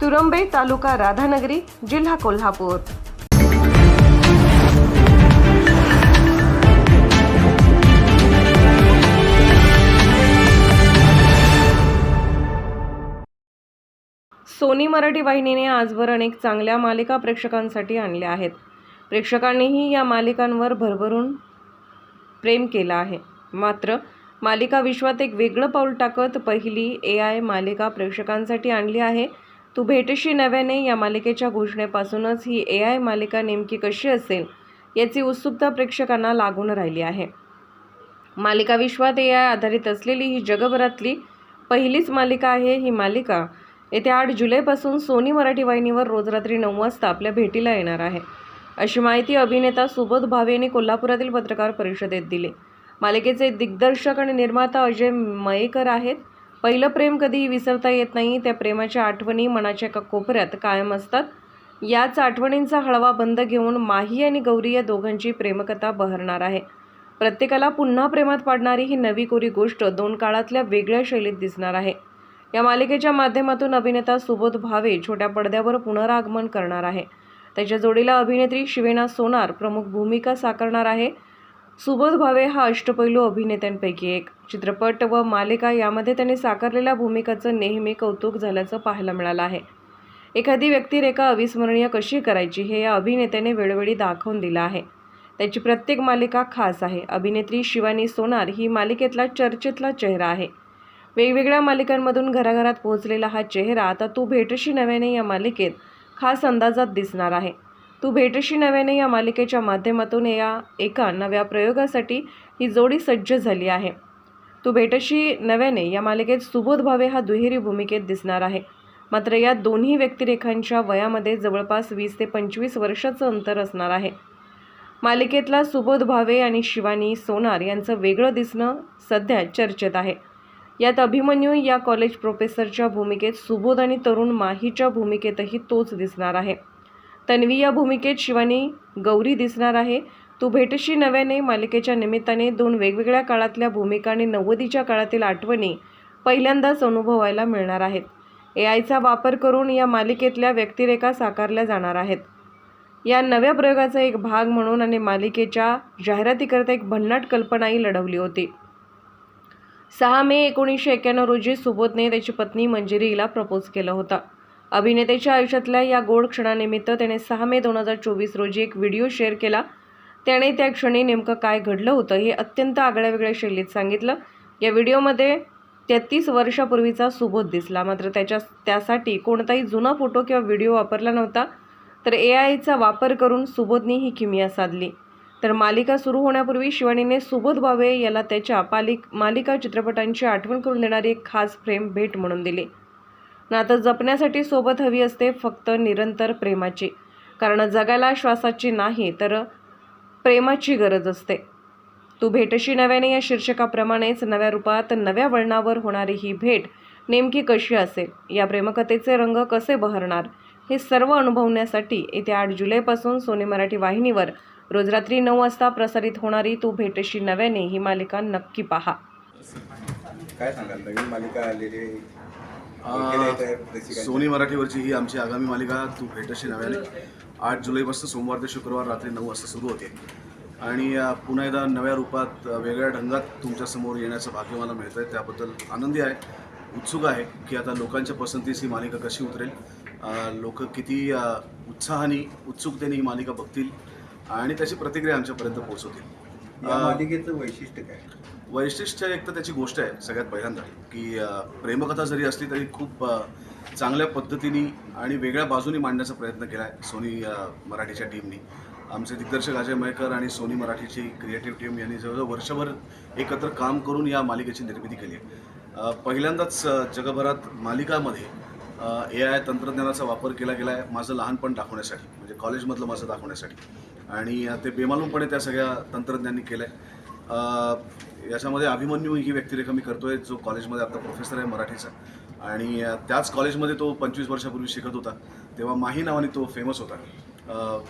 तुरंबे तालुका राधानगरी जिल्हा कोल्हापूर. सोनी मराठी वाहिनीने आजवर अनेक चांगल्या मालिका प्रेक्षकांसाठी आणल्या आहेत. प्रेक्षकांनीही या मालिकांवर भरभरून प्रेम केलं आहे. मात्र मालिका विश्वात एक वेगळं पाऊल टाकत पहिली ए आय मालिका प्रेक्षकांसाठी आणली आहे. तू भेटशी नव्याने या मालिकेच्या घोषणेपासूनच ही ए आय मालिका नेमकी कशी असेल याची उत्सुकता प्रेक्षकांना लागून राहिली आहे. मालिका विश्वात ए आय आधारित असलेली ही जगभरातली पहिलीच मालिका आहे ही मालिका. येत्या आठ जुलैपासून सोनी मराठी वाहिनीवर रोज रात्री नऊ वाजता आपल्या भेटीला येणार आहे. अशी माहिती अभिनेता सुबोध भावे यांनी कोल्हापुरातील पत्रकार परिषदेत दिली. मालिकेचे दिग्दर्शक आणि निर्माता अजय मयेकर आहेत. पहिलं प्रेम कधीही विसरता येत नाही त्या प्रेमाच्या आठवणी मनाच्या एका कोपऱ्यात कायम असतात. याच आठवणींचा हळवा बंद घेऊन माही आणि गौरी या दोघांची प्रेमकथा बहरणार आहे. प्रत्येकाला पुन्हा प्रेमात पाडणारी ही नवी कोरी गोष्ट दोन काळातल्या वेगळ्या शैलीत दिसणार आहे. या मालिकेच्या माध्यमातून अभिनेता सुबोध भावे छोट्या पडद्यावर पुनरागमन करणार आहे. त्याच्या जोडीला अभिनेत्री शिवेना सोनार प्रमुख भूमिका साकारणार आहे. सुबोध भावे हा अष्टपैलू अभिनेत्यांपैकी एक. चित्रपट व मालिका यामध्ये त्याने साकारलेल्या भूमिकाचं नेहमी कौतुक झाल्याचं पाहायला मिळालं आहे. एखादी व्यक्तिरेखा अविस्मरणीय कशी करायची हे या अभिनेत्याने वेळोवेळी दाखवून दिलं आहे. त्याची प्रत्येक मालिका खास आहे. अभिनेत्री शिवानी सोनार ही मालिकेतला चर्चेतला चेहरा आहे. वेगवेगळ्या मालिकांमधून घराघरात पोहोचलेला हा चेहरा आता तू भेटशी नव्याने या मालिकेत खास अंदाजात दिसणार आहे. तू भेटशी नव्याने या मालिकेच्या माध्यमातून या एका नव्या प्रयोगासाठी. ही जोडी सज्ज झाली आहे. तू भेटशी नव्याने या मालिकेत सुबोध भावे हा दुहेरी भूमिकेत दिसणार आहे. मात्र या दोन्ही व्यक्तिरेखांच्या वयामध्ये जवळपास वीस ते पंचवीस वर्षाचं अंतर असणार आहे. मालिकेतला सुबोध भावे आणि शिवानी सोनार यांचं वेगळं दिसणं सध्या चर्चेत आहे. यात अभिमन्यू या कॉलेज प्रोफेसरच्या भूमिकेत सुबोध आणि तरुण माहीच्या भूमिकेतही तोच दिसणार आहे. तन्वी या भूमिकेत शिवानी गौरी दिसणार आहे. तू भेटशी नव्याने मालिकेच्या निमित्ताने दोन वेगवेगळ्या काळातल्या भूमिका आणि नव्वदीच्या काळातील आठवणी पहिल्यांदाच अनुभवायला मिळणार आहेत. ए आयचा वापर करून या मालिकेतल्या व्यक्तिरेखा साकारल्या जाणार आहेत. या नव्या प्रयोगाचा एक भाग म्हणून आणि मालिकेच्या जाहिरातीकरता एक भन्नाट कल्पनाही लढवली होती. सहा मे एकोणीसशे एक्क्याण्णव रोजी सुबोधने त्याची पत्नी मंजिरीला प्रपोज केला होता. अभिनेत्याच्या आयुष्यातल्या या गोड क्षणानिमित्त त्याने सहा मे दोन हजार चोवीस रोजी एक व्हिडिओ शेअर केला. त्याने त्या क्षणी नेमकं काय घडलं होतं हे अत्यंत आगळ्या वेगळ्या शैलीत सांगितलं. या व्हिडिओमध्ये तेहतीस वर्षापूर्वीचा सुबोध दिसला. मात्र त्याच्या त्यासाठी कोणताही जुना फोटो किंवा व्हिडिओ वापरला नव्हता. तर ए आयचा वापर करून सुबोधने ही किमिया साधली. तर मालिका सुरू होण्यापूर्वी शिवानीने सुबोध भावे याला त्याच्या पालिक मालिका चित्रपटांची आठवण करून देणारी एक खास फ्रेम भेट म्हणून दिली. नातं जपण्यासाठी सोबत हवी असते फक्त निरंतर प्रेमाची. कारण जगायला श्वासाची नाही तर प्रेमाची गरज असते. तू भेटशी नव्याने या शीर्षकाप्रमाणेच नव्या रूपात नव्या वळणावर होणारी ही भेट नेमकी कशी असेल? या प्रेमकथेचे रंग कसे बहरणार? हे सर्व अनुभवण्यासाठी येत्या आठ जुलैपासून सोनी मराठी वाहिनीवर रोज रात्री नऊ वाजता प्रसारित होणारी तू भेटशी नव्याने ही मालिका नक्की पहा. काय सांगाल? नवीन मालिका आलेली. सोनी मराठीवरची ही आमची आगामी मालिका तू भेटशी नव्याने. आठ जुलैपासून सोमवार ते शुक्रवार रात्री नऊ वाजता सुरू होते. आणि पुन्हा एकदा नव्या रूपात वेगळ्या ढंगात तुमच्यासमोर येण्याचं भाग्य मला मिळतं आहे त्याबद्दल आनंदी आहे उत्सुक आहे की आता लोकांच्या पसंतीस ही मालिका कशी उतरेल. लोक किती उत्साहाने उत्सुकतेने ही मालिका बघतील आणि त्याची प्रतिक्रिया आमच्यापर्यंत पोहोचवतील. मालिकेचं वैशिष्ट्य काय? वैशिष्ट्य एक तर त्याची गोष्ट आहे सगळ्यात पहिल्यांदा की प्रेमकथा जरी असली तरी खूप चांगल्या पद्धतीने आणि वेगळ्या बाजूनी मांडण्याचा प्रयत्न केला आहे सोनी मराठीच्या टीमनी आमचे दिग्दर्शक अजय मयकर आणि सोनी मराठीची क्रिएटिव्ह टीम यांनी जवळजवळ वर्षभर एकत्र काम करून या मालिकेची निर्मिती केली आहे. पहिल्यांदाच जगभरात मालिकामध्ये ए आय तंत्रज्ञानाचा वापर केला गेला आहे माझं लहानपण दाखवण्यासाठी म्हणजे कॉलेजमधलं माझं दाखवण्यासाठी. आणि ते बेमालूमपणे त्या सगळ्या तंत्रज्ञांनी केलं आहे याच्यामध्ये अभिमन्यू ही व्यक्तिरेखा मी करतोय जो कॉलेजमध्ये आता प्रोफेसर आहे मराठीचा. आणि त्याच कॉलेजमध्ये तो पंचवीस वर्षापूर्वी शिकत होता तेव्हा माही नावाने तो फेमस होता.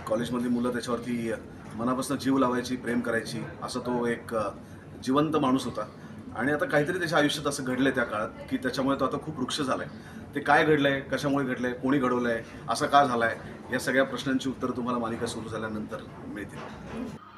कॉलेजमधली मुलं त्याच्यावरती मनापासून जीव लावायची प्रेम करायची असं तो एक जिवंत माणूस होता. आणि आता काहीतरी त्याच्या आयुष्यात असं घडलंय त्या काळात की त्याच्यामुळे तो आता खूप वृक्ष झालाय. ते काय घडलंय कशामुळे घडलंय कोणी घडवलंय असं का झालाय या सगळ्या प्रश्नांची उत्तरं तुम्हाला मालिका सुरू झाल्यानंतर मिळतील.